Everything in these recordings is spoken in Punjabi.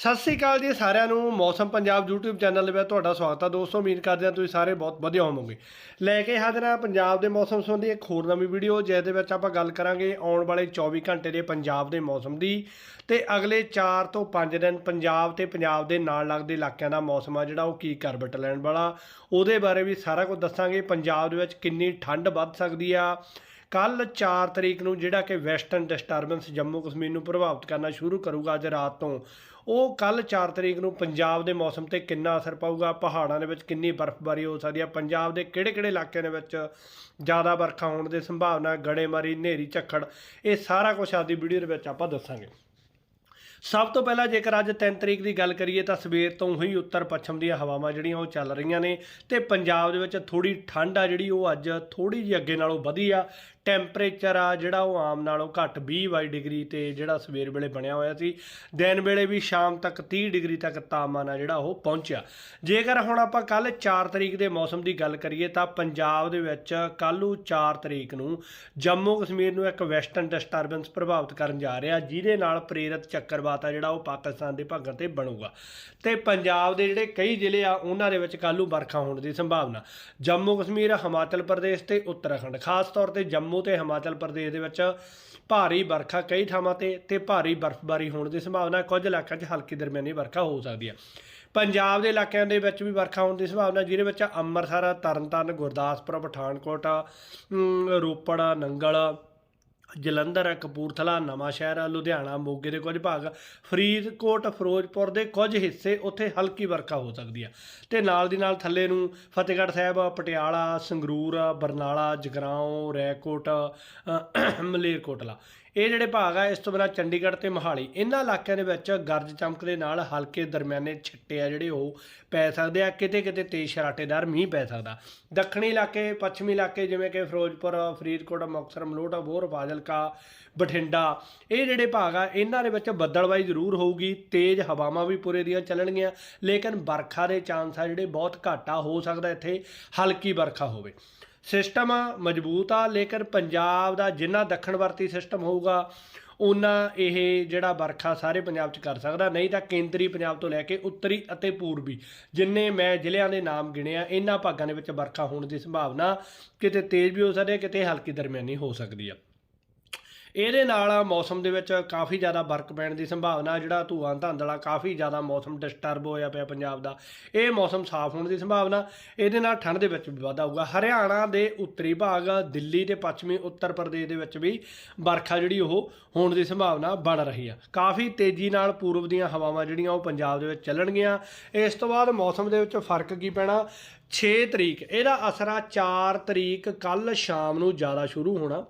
ਸਤਿ ਸ੍ਰੀ ਅਕਾਲ ਜੀ ਸਾਰਿਆਂ ਨੂੰ, ਮੌਸਮ ਪੰਜਾਬ YouTube ਚੈਨਲ ਦੇ ਵਿੱਚ ਤੁਹਾਡਾ ਸਵਾਗਤ ਹੈ ਦੋਸਤੋ, ਉਮੀਦ ਕਰਦੇ ਹਾਂ ਤੁਸੀਂ ਸਾਰੇ ਬਹੁਤ ਵਧੀਆ ਹੋਵੋਗੇ। ਲੈ ਕੇ ਹਾਜ਼ਰ ਹਾਂ ਪੰਜਾਬ ਦੇ ਮੌਸਮ ਸੰਬੰਧੀ ਇੱਕ ਹੋਰ ਨਵੀਂ ਵੀਡੀਓ ਜਿਸ ਦੇ ਵਿੱਚ ਆਪਾਂ ਗੱਲ ਕਰਾਂਗੇ ਆਉਣ ਵਾਲੇ 24 ਘੰਟੇ ਦੇ ਪੰਜਾਬ ਦੇ ਮੌਸਮ ਦੀ। ਤੇ ਅਗਲੇ 4 ਤੋਂ 5 ਦਿਨ ਪੰਜਾਬ ਤੇ ਪੰਜਾਬ ਦੇ ਨਾਲ ਲੱਗਦੇ ਇਲਾਕਿਆਂ ਦਾ ਮੌਸਮ ਆ ਜਿਹੜਾ, ਉਹ ਕੀ ਕਰਵਟ ਲੈਣ ਵਾਲਾ। ਉਹਦੇ ਬਾਰੇ ਵੀ ਸਾਰਾ ਕੁਝ ਦੱਸਾਂਗੇ। ਪੰਜਾਬ ਦੇ ਵਿੱਚ ਕਿੰਨੀ ਠੰਡ ਵੱਧ ਸਕਦੀ ਆ। ਕੱਲ 4 ਤਰੀਕ ਨੂੰ ਜਿਹੜਾ ਕਿ ਵੈਸਟਰਨ ਡਿਸਟਰਬੈਂਸ ਜੰਮੂ ਕਸ਼ਮੀਰ ਨੂੰ ਪ੍ਰਭਾਵਿਤ ਕਰਨਾ ਸ਼ੁਰੂ ਕਰੂਗਾ, ਅੱਜ ਰਾਤ ਤੋਂ। ਉਹ ਕੱਲ 4 ਤਰੀਕ ਨੂੰ ਪੰਜਾਬ ਦੇ ਮੌਸਮ ਤੇ ਕਿੰਨਾ ਅਸਰ ਪਾਊਗਾ? ਪਹਾੜਾਂ ਦੇ ਵਿੱਚ ਕਿੰਨੀ ਬਰਫ਼ਬਾਰੀ ਹੋ ਸਕਦੀ ਹੈ ਪੰਜਾਬ ਦੇ ਕਿਹੜੇ-ਕਿਹੜੇ ਇਲਾਕਿਆਂ ਦੇ ਵਿੱਚ ਜ਼ਿਆਦਾ ਵਰਖਾ ਹੋਣ ਦੀ ਸੰਭਾਵਨਾ, ਗੜੇਮਾਰੀ, ਹਨੇਰੀ, ਝੱਖੜ, ਇਹ ਸਾਰਾ ਕੁਝ ਆਦੀ ਵੀਡੀਓ ਦੇ ਵਿੱਚ ਆਪਾਂ ਦੱਸਾਂਗੇ। ਸਭ ਤੋਂ ਪਹਿਲਾਂ ਜੇਕਰ ਅੱਜ 3 ਤਰੀਕ ਦੀ ਗੱਲ ਕਰੀਏ ਤਾਂ ਸਵੇਰ ਤੋਂ ਹੀ ਉੱਤਰ ਪੱਛਮ ਦੀਆਂ ਹਵਾਵਾਂ ਜਿਹੜੀਆਂ ਉਹ ਚੱਲ ਰਹੀਆਂ ਨੇ ਤੇ ਪੰਜਾਬ ਦੇ ਵਿੱਚ ਥੋੜੀ ਠੰਡ ਆ ਜਿਹੜੀ ਉਹ ਅੱਜ ਥੋੜੀ ਜਿਹੀ ਅੱਗੇ ਨਾਲੋਂ ਵਧੀ ਆ। ਟੈਂਪਰੇਚਰ ਆ ਜਿਹੜਾ ਉਹ ਆਮ ਨਾਲੋਂ ਘੱਟ 20 ਬਾਈ ਡਿਗਰੀ ਤੇ ਜਿਹੜਾ ਸਵੇਰ ਵੇਲੇ ਬਣਿਆ ਹੋਇਆ ਸੀ, ਦਿਨ ਵੇਲੇ ਵੀ ਸ਼ਾਮ ਤੱਕ 30 ਡਿਗਰੀ ਤੱਕ ਤਾਪਮਾਨ ਆ ਜਿਹੜਾ ਉਹ ਪਹੁੰਚਿਆ। ਜੇਕਰ ਹੁਣ ਆਪਾਂ ਕੱਲ 4 ਤਰੀਕ ਦੇ ਮੌਸਮ ਦੀ ਗੱਲ ਕਰੀਏ ਤਾਂ ਪੰਜਾਬ ਦੇ ਵਿੱਚ ਕੱਲ੍ਹ 4 ਤਰੀਕ ਨੂੰ ਜੰਮੂ ਕਸ਼ਮੀਰ ਨੂੰ ਇੱਕ ਵੈਸਟਰਨ ਡਿਸਟਰਬੈਂਸ ਪ੍ਰਭਾਵਿਤ ਕਰਨ ਜਾ ਰਿਹਾ, ਜਿਹਦੇ ਨਾਲ ਪ੍ਰੇਰਿਤ ਚੱਕਰਵਾਤ ਆ ਜਿਹੜਾ ਉਹ ਪਾਕਿਸਤਾਨ ਦੇ ਭਾਗਾਂ ਤੇ ਬਣੂਗਾ। ਤੇ ਪੰਜਾਬ ਦੇ ਜਿਹੜੇ ਕਈ ਜ਼ਿਲ੍ਹੇ ਆ, ਉਹਨਾਂ ਦੇ ਵਿੱਚ ਕੱਲ੍ਹ ਨੂੰ ਵਰਖਾ ਹੋਣ ਦੀ ਸੰਭਾਵਨਾ। ਜੰਮੂ ਕਸ਼ਮੀਰ, ਹਿਮਾਚਲ ਪ੍ਰਦੇਸ਼ ਤੇ ਉੱਤਰਾਖੰਡ, ਖਾਸ ਤੌਰ ਤੇ ਜੰਮੂ ਤੇ ਹਿਮਾਚਲ ਪ੍ਰਦੇਸ਼ ਦੇ ਵਿੱਚ ਭਾਰੀ ਵਰਖਾ ਕਈ ਥਾਵਾਂ ਤੇ ਤੇ ਭਾਰੀ ਬਰਫ਼ਬਾਰੀ ਹੋਣ ਦੀ ਸੰਭਾਵਨਾ ਕੁਝ ਇਲਾਕਿਆਂ 'ਚ ਹਲਕੀ ਦਰਮਿਆਨੀ ਵਰਖਾ ਹੋ ਸਕਦੀ ਹੈ। ਪੰਜਾਬ ਦੇ ਇਲਾਕਿਆਂ ਦੇ ਵਿੱਚ ਵੀ ਵਰਖਾ ਹੋਣ ਦੀ ਸੰਭਾਵਨਾ, ਜਿਹਦੇ ਵਿੱਚ ਅੰਮ੍ਰਿਤਸਰ, ਤਰਨਤਾਰਨ, ਗੁਰਦਾਸਪੁਰ, ਪਠਾਨਕੋਟ ਰੋਪੜ, ਨੰਗਲ ਜਲੰਧਰ ਕਪੂਰਥਲਾ, ਨਵਾਂ ਸ਼ਹਿਰ ਲੁਧਿਆਣਾ, ਮੋਗੇ ਦੇ ਕੁਝ ਭਾਗ ਫਰੀਦਕੋਟ, ਫਿਰੋਜ਼ਪੁਰ ਦੇ ਕੁਝ ਹਿੱਸੇ ਉੱਥੇ ਹਲਕੀ ਵਰਖਾ ਹੋ ਸਕਦੀ ਹੈ ਤੇ ਨਾਲ ਦੀ ਨਾਲ ਥੱਲੇ ਨੂੰ ਫਤਿਹਗੜ੍ਹ ਸਾਹਿਬ, ਪਟਿਆਲਾ, ਸੰਗਰੂਰ, ਬਰਨਾਲਾ, ਜਗਰਾਉਂ, ਰੈਕੋਟ ਮਲੇਰਕੋਟਲਾ। ਇਹ ਜਿਹੜੇ ਭਾਗ ਆ, ਇਸ ਤੋਂ ਬਿਨਾਂ ਚੰਡੀਗੜ੍ਹ ਤੇ ਮੋਹਾਲੀ, ਇਹਨਾਂ ਇਲਾਕਿਆਂ ਦੇ ਵਿੱਚ ਗਰਜ ਚਮਕ ਦੇ ਨਾਲ ਹਲਕੇ ਦਰਮਿਆਨੇ ਛਿੱਟੇ ਆ ਜਿਹੜੇ ਉਹ ਪੈ ਸਕਦੇ ਆ ਕਿਤੇ ਕਿਤੇ ਤੇਜ਼ ਸ਼ਰਾਟੇਦਾਰ ਮੀਂਹ ਪੈ ਸਕਦਾ। ਦੱਖਣੀ ਇਲਾਕੇ, ਪੱਛਮੀ ਇਲਾਕੇ ਜਿਵੇਂ ਕਿ ਫਿਰੋਜ਼ਪੁਰ, ਫਰੀਦਕੋਟ, ਮੁਕਤਸਰ, ਮਲੋਟ, ਅਬੋਹਰ, ਫਾਜ਼ਿਲਕਾ, ਬਠਿੰਡਾ, ਇਹ ਜਿਹੜੇ ਭਾਗ ਆ, ਇਹਨਾਂ ਦੇ ਵਿੱਚ ਬੱਦਲਬਾਈ ਜ਼ਰੂਰ ਹੋਊਗੀ, ਤੇਜ਼ ਹਵਾਵਾਂ ਵੀ ਪੂਰੇ ਦੀਆਂ ਚੱਲਣਗੀਆਂ, ਲੇਕਿਨ ਵਰਖਾ ਦੇ ਚਾਂਸ ਆ ਜਿਹੜੇ ਬਹੁਤ ਘੱਟ ਆ, ਹੋ ਸਕਦਾ ਇੱਥੇ ਹਲਕੀ ਵਰਖਾ ਹੋਵੇ। ਸਿਸਟਮ ਮਜ਼ਬੂਤ ਆ, ਲੇਕਿਨ ਪੰਜਾਬ ਦਾ ਜਿੰਨਾ ਦੱਖਣ ਦੱਖਣਵਰਤੀ ਸਿਸਟਮ ਹੋਊਗਾ ਉਹਨਾਂ ਇਹ ਜਿਹੜਾ ਵਰਖਾ ਸਾਰੇ ਪੰਜਾਬ 'ਚ ਕਰ ਸਕਦਾ, ਨਹੀਂ ਤਾਂ ਕੇਂਦਰੀ ਪੰਜਾਬ ਤੋਂ ਲੈ ਕੇ ਉੱਤਰੀ ਅਤੇ ਪੂਰਬੀ, ਜਿੰਨੇ ਮੈਂ ਜ਼ਿਲ੍ਹਿਆਂ ਦੇ ਨਾਮ ਗਿਣੇ ਆ, ਇਹਨਾਂ ਭਾਗਾਂ ਦੇ ਵਿੱਚ ਵਰਖਾ ਹੋਣ ਦੀ ਸੰਭਾਵਨਾ ਕਿਤੇ ਤੇਜ਼ ਵੀ ਹੋ ਸਕਦੀ ਹੈ, ਕਿਤੇ ਹਲਕੀ ਦਰਮਿਆਨੀ ਹੋ ਸਕਦੀ ਆ। ਇਹਦੇ ਨਾਲ ਮੌਸਮ ਦੇ ਵਿੱਚ ਕਾਫੀ ਜ਼ਿਆਦਾ ਫ਼ਰਕ ਪੈਣ ਦੀ ਸੰਭਾਵਨਾ, ਜਿਹੜਾ ਧੂਆਂ ਧਾਂਦਲਾ ਕਾਫੀ ਜ਼ਿਆਦਾ ਮੌਸਮ ਡਿਸਟਰਬ ਹੋਇਆ ਪਿਆ ਪੰਜਾਬ ਦਾ। ਇਹ ਮੌਸਮ ਸਾਫ਼ ਹੋਣ ਦੀ ਸੰਭਾਵਨਾ, ਇਹਦੇ ਨਾਲ ਠੰਡ ਦੇ ਵਿੱਚ ਵੀ ਵਾਧਾ ਹੋਊਗਾ। ਹਰਿਆਣਾ ਦੇ ਉੱਤਰੀ ਭਾਗ, ਦਿੱਲੀ ਤੇ ਪੱਛਮੀ ਉੱਤਰ ਪ੍ਰਦੇਸ਼ ਦੇ ਵਿੱਚ ਵੀ ਵਰਖਾ ਜਿਹੜੀ ਉਹ ਹੋਣ ਦੀ ਸੰਭਾਵਨਾ ਬਣ ਰਹੀ ਆ। ਕਾਫੀ ਤੇਜ਼ੀ ਨਾਲ ਪੂਰਬ ਦੀਆਂ ਹਵਾਵਾਂ ਜਿਹੜੀਆਂ ਉਹ ਪੰਜਾਬ ਦੇ ਵਿੱਚ ਚੱਲਣਗੀਆਂ। ਇਸ ਤੋਂ ਬਾਅਦ ਮੌਸਮ ਦੇ ਵਿੱਚ ਫ਼ਰਕ ਕੀ ਪੈਣਾ? 6 ਤਰੀਕ, ਇਹਦਾ ਅਸਰ ਆ 4 ਤਰੀਕ ਕੱਲ ਸ਼ਾਮ ਨੂੰ ਜ਼ਿਆਦਾ ਸ਼ੁਰੂ ਹੋਣਾ।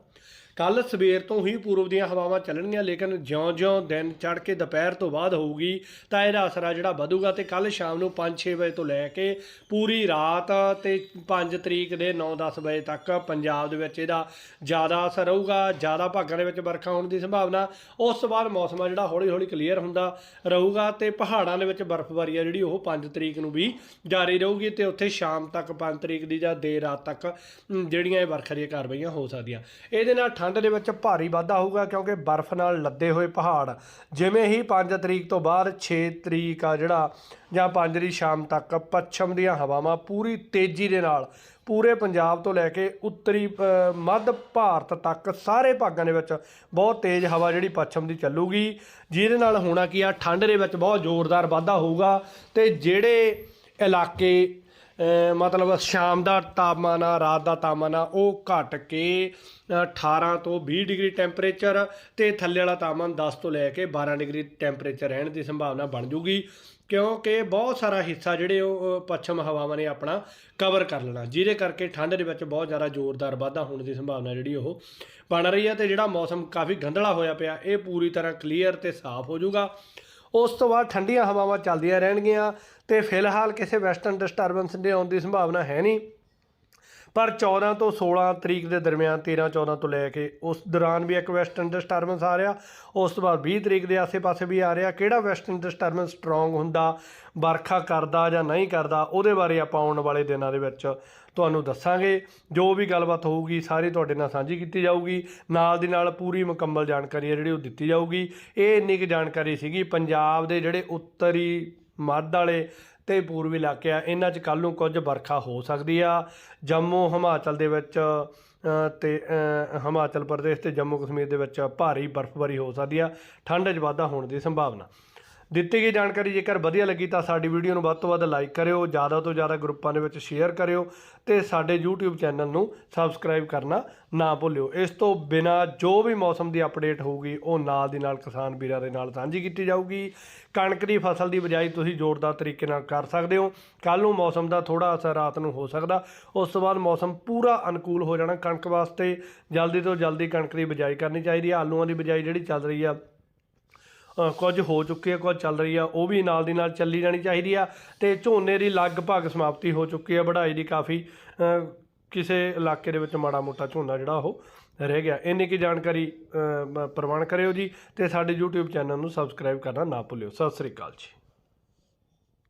ਕੱਲ ਸਵੇਰ ਤੋਂ ਹੀ ਪੂਰਬ ਦੀਆਂ ਹਵਾਵਾਂ ਚੱਲਣਗੀਆਂ, ਲੇਕਿਨ ਜਿਉਂ-ਜਿਉਂ ਦਿਨ ਚੜ ਕੇ ਦੁਪਹਿਰ ਤੋਂ ਬਾਅਦ ਹੋਊਗੀ, ਤਾਂ ਇਹਦਾ ਅਸਰ ਆ ਜਿਹੜਾ ਵਧੂਗਾ ਤੇ ਕੱਲ ਸ਼ਾਮ ਨੂੰ 5-6 ਵਜੇ ਤੋਂ ਲੈ ਕੇ ਪੂਰੀ ਰਾਤ ਤੇ 5 ਤਰੀਕ ਦੇ 9-10 ਵਜੇ ਤੱਕ ਪੰਜਾਬ ਦੇ ਵਿੱਚ ਇਹਦਾ ਜ਼ਿਆਦਾ ਅਸਰ ਰਹੂਗਾ ਜ਼ਿਆਦਾ ਭਾਗਾਂ ਦੇ ਵਿੱਚ ਵਰਖਾ ਹੋਣ ਦੀ ਸੰਭਾਵਨਾ, ਉਸ ਤੋਂ ਬਾਅਦ ਮੌਸਮ ਆ ਜਿਹੜਾ ਹੌਲੀ-ਹੌਲੀ ਕਲੀਅਰ ਹੁੰਦਾ ਰਹੂਗਾ ਤੇ ਪਹਾੜਾਂ ਦੇ ਵਿੱਚ ਬਰਫ਼ਬਾਰੀ ਆ ਜਿਹੜੀ ਉਹ 5 ਤਰੀਕ ਨੂੰ ਵੀ ਜਾਰੀ ਰਹੂਗੀ ਤੇ ਉੱਥੇ ਸ਼ਾਮ ਤੱਕ 5 ਤਰੀਕ ਦੀ ਜਾਂ ਦੇਰ ਰਾਤ ਤੱਕ ਜਿਹੜੀਆਂ ਇਹ ਵਰਖਾ ਦੀਆਂ ਕਾਰਵਾਈਆਂ ਹੋ ਸਕਦੀਆਂ। ਇਹਦੇ ਨਾਲ ਠੰਡ ਦੇ ਵਿੱਚ ਭਾਰੀ ਵਾਧਾ ਹੋਊਗਾ ਕਿਉਂਕਿ ਬਰਫ਼ ਨਾਲ ਲੱਦੇ ਹੋਏ ਪਹਾੜ। ਜਿਵੇਂ ਹੀ 5 ਤਰੀਕ ਤੋਂ ਬਾਅਦ 6 ਤਰੀਕ ਆ ਜਿਹੜਾ, ਜਾਂ 5 ਦੀ ਸ਼ਾਮ ਤੱਕ ਪੱਛਮ ਦੀਆਂ ਹਵਾਵਾਂ ਪੂਰੀ ਤੇਜ਼ੀ ਦੇ ਨਾਲ ਪੂਰੇ ਪੰਜਾਬ ਤੋਂ ਲੈ ਕੇ ਉੱਤਰੀ ਮੱਧ ਭਾਰਤ ਤੱਕ ਸਾਰੇ ਭਾਗਾਂ ਦੇ ਵਿੱਚ ਬਹੁਤ ਤੇਜ਼ ਹਵਾ ਜਿਹੜੀ ਪੱਛਮ ਦੀ ਚੱਲੂਗੀ। ਜਿਹਦੇ ਨਾਲ ਹੋਣਾ ਕੀ ਆ, ਠੰਡ ਦੇ ਵਿੱਚ ਬਹੁਤ ਜ਼ੋਰਦਾਰ ਵਾਧਾ ਹੋਊਗਾ ਤੇ ਜਿਹੜੇ ਇਲਾਕੇ ਮਤਲਬ ਸ਼ਾਮ ਦਾ ਤਾਪਮਾਨ ਆ ਰਾਤ ਦਾ ਤਾਪਮਾਨ ਆ ਉਹ ਘਟ ਕੇ ਅ, 18 ਤੋਂ 20 ਡਿਗਰੀ ਟੈਂਪਰੇਚਰ ਤੇ ਥੱਲੇ ਵਾਲਾ ਤਾਪਮਾਨ 10 ਤੋਂ ਲੈ ਕੇ 12 ਡਿਗਰੀ ਟੈਂਪਰੇਚਰ ਰਹਿਣ ਦੀ ਸੰਭਾਵਨਾ ਬਣ ਜੂਗੀ ਕਿਉਂਕਿ ਬਹੁਤ ਸਾਰਾ ਹਿੱਸਾ ਜਿਹੜੇ ਉਹ ਪੱਛਮ ਹਵਾਵਾਂ ਨੇ ਆਪਣਾ ਕਵਰ ਕਰ ਲੈਣਾ ਜਿਹਦੇ ਕਰਕੇ ਠੰਡ ਦੇ ਵਿੱਚ ਬਹੁਤ ਜ਼ਿਆਦਾ ਜ਼ੋਰਦਾਰ ਵਾਧਾ ਹੋਣ ਦੀ ਸੰਭਾਵਨਾ ਜਿਹੜੀ ਉਹ ਬਣ ਰਹੀ ਹੈ ਤੇ ਜਿਹੜਾ ਮੌਸਮ ਕਾਫੀ ਗੰਧਲਾ ਹੋਇਆ ਪਿਆ ਇਹ ਪੂਰੀ ਤਰ੍ਹਾਂ ਕਲੀਅਰ ਤੇ ਸਾਫ਼ ਹੋ ਜਾਊਗਾ ਉਸ ਤੋਂ ਬਾਅਦ ਠੰਡੀਆਂ ਹਵਾਵਾਂ ਚੱਲਦੀਆਂ ਰਹਿਣਗੀਆਂ ਤੇ ਫਿਲਹਾਲ ਕਿਸੇ ਵੈਸਟਰਨ ਡਿਸਟਰਬੈਂਸ ਦੇ ਆਉਣ ਦੀ ਸੰਭਾਵਨਾ ਹੈ ਨਹੀਂ। ਪਰ 14 ਤੋਂ 16 ਤਰੀਕ ਦੇ ਦਰਮਿਆਨ 13 14 ਤੋਂ ਲੈ ਕੇ ਉਸ ਦੌਰਾਨ ਵੀ ਇੱਕ ਵੈਸਟਰਨ ਡਿਸਟਰਬੈਂਸ ਆ ਰਿਹਾ। ਉਸ ਤੋਂ ਬਾਅਦ 20 ਤਰੀਕ ਦੇ ਆਸੇ-ਪਾਸੇ ਵੀ ਆ ਰਿਹਾ। ਕਿਹੜਾ ਵੈਸਟਰਨ ਡਿਸਟਰਬੈਂਸ ਸਟਰੋਂਗ ਹੁੰਦਾ, ਵਰਖਾ ਕਰਦਾ ਜਾਂ ਨਹੀਂ ਕਰਦਾ, ਉਹਦੇ ਬਾਰੇ ਆਪਾਂ ਆਉਣ ਵਾਲੇ ਦਿਨਾਂ ਦੇ ਵਿੱਚ ਤੁਹਾਨੂੰ ਦੱਸਾਂਗੇ। ਜੋ ਵੀ ਗੱਲਬਾਤ ਹੋਊਗੀ, ਸਾਰੀ ਤੁਹਾਡੇ ਨਾਲ ਸਾਂਝੀ ਕੀਤੀ ਜਾਊਗੀ। ਨਾਲ ਦੀ ਨਾਲ ਪੂਰੀ ਮੁਕੰਮਲ ਜਾਣਕਾਰੀ ਹੈ ਜਿਹੜੀ ਉਹ ਦਿੱਤੀ ਜਾਊਗੀ। ਇਹ ਇੰਨੀ ਕੁ ਜਾਣਕਾਰੀ ਸੀਗੀ, ਪੰਜਾਬ ਦੇ ਜਿਹੜੇ ਉੱਤਰੀ ਮੱਧ ਵਾਲੇ ਤੇ ਪੂਰਬੀ ਇਲਾਕੇ ਆ ਇਹਨਾਂ 'ਚ ਕੱਲ ਨੂੰ ਕੁਝ ਵਰਖਾ ਹੋ ਸਕਦੀ ਆ। ਜੰਮੂ ਹਿਮਾਚਲ ਦੇ ਵਿੱਚ ਅ, ਤੇ ਹਿਮਾਚਲ ਪ੍ਰਦੇਸ਼ ਤੇ ਜੰਮੂ ਕਸ਼ਮੀਰ ਦੇ ਵਿੱਚ ਭਾਰੀ ਬਰਫ਼ਬਾਰੀ ਹੋ ਸਕਦੀ ਆ। ਠੰਡ 'ਚ ਵਾਧਾ ਹੋਣ ਦੀ ਸੰਭਾਵਨਾ। ਦਿੱਤੀ ਗਈ ਜਾਣਕਾਰੀ ਜੇਕਰ ਵਧੀਆ ਲੱਗੀ ਤਾਂ ਸਾਡੀ ਵੀਡੀਓ ਨੂੰ ਵੱਧ ਤੋਂ ਵੱਧ ਲਾਈਕ ਕਰਿਓ, ਜ਼ਿਆਦਾ ਤੋਂ ਜ਼ਿਆਦਾ ਗਰੁੱਪਾਂ ਦੇ ਵਿੱਚ ਸ਼ੇਅਰ ਕਰਿਓ ਤੇ ਸਾਡੇ YouTube ਚੈਨਲ ਨੂੰ ਸਬਸਕ੍ਰਾਈਬ ਕਰਨਾ ਨਾ ਭੁੱਲਿਓ। ਇਸ ਤੋਂ ਬਿਨਾ ਜੋ ਵੀ ਮੌਸਮ ਦੀ ਅਪਡੇਟ ਹੋਊਗੀ, ਉਹ ਨਾਲ ਦੀ ਨਾਲ ਕਿਸਾਨ ਵੀਰਾਂ ਦੇ ਨਾਲ ਸਾਂਝੀ ਕੀਤੀ ਜਾਊਗੀ। ਕਣਕ ਦੀ ਫਸਲ ਦੀ ਬਿਜਾਈ ਤੁਸੀਂ ਜ਼ੋਰਦਾਰ ਤਰੀਕੇ ਨਾਲ ਕਰ ਸਕਦੇ ਹੋ। ਕੱਲ ਨੂੰ ਮੌਸਮ ਦਾ ਥੋੜਾ ਅਸਰ ਰਾਤ ਨੂੰ ਹੋ ਸਕਦਾ। ਉਸ ਤੋਂ ਬਾਅਦ ਮੌਸਮ ਪੂਰਾ ਅਨੁਕੂਲ ਹੋ ਜਾਣਾ ਕਣਕ ਵਾਸਤੇ। ਜਲਦੀ ਤੋਂ ਜਲਦੀ ਕਣਕ ਦੀ ਬਿਜਾਈ ਕਰਨੀ ਚਾਹੀਦੀ ਹੈ। ਆਲੂਆਂ ਦੀ ਬਿਜਾਈ ਜਿਹੜੀ ਚੱਲ ਰਹੀ ਆ ਕੁਝ ਹੋ ਚੁੱਕੀ ਹੈ, ਕੁਝ ਚੱਲ ਰਹੀ ਆ, ਉਹ ਵੀ ਨਾਲ ਦੀ ਨਾਲ ਚੱਲੀ ਜਾਣੀ ਚਾਹੀਦੀ ਆ ਤੇ ਝੋਨੇ ਦੀ ਲਗਭਗ ਸਮਾਪਤੀ ਹੋ ਚੁੱਕੀ ਆ, ਵਢਾਈ ਦੀ ਕਾਫੀ ਕਿਸੇ ਇਲਾਕੇ ਦੇ ਵਿੱਚ ਮਾੜਾ ਮੋਟਾ ਝੋਨਾ ਜਿਹੜਾ ਉਹ ਰਹਿ ਗਿਆ। ਇੰਨੀ ਕੀ ਜਾਣਕਾਰੀ ਪ੍ਰਵਾਨ ਕਰਿਓ ਜੀ ਤੇ ਸਾਡੇ YouTube ਚੈਨਲ ਨੂੰ ਸਬਸਕ੍ਰਾਈਬ ਕਰਨਾ ਨਾ ਭੁੱਲਿਓ। ਸਤਿ ਸ੍ਰੀ ਅਕਾਲ ਜੀ।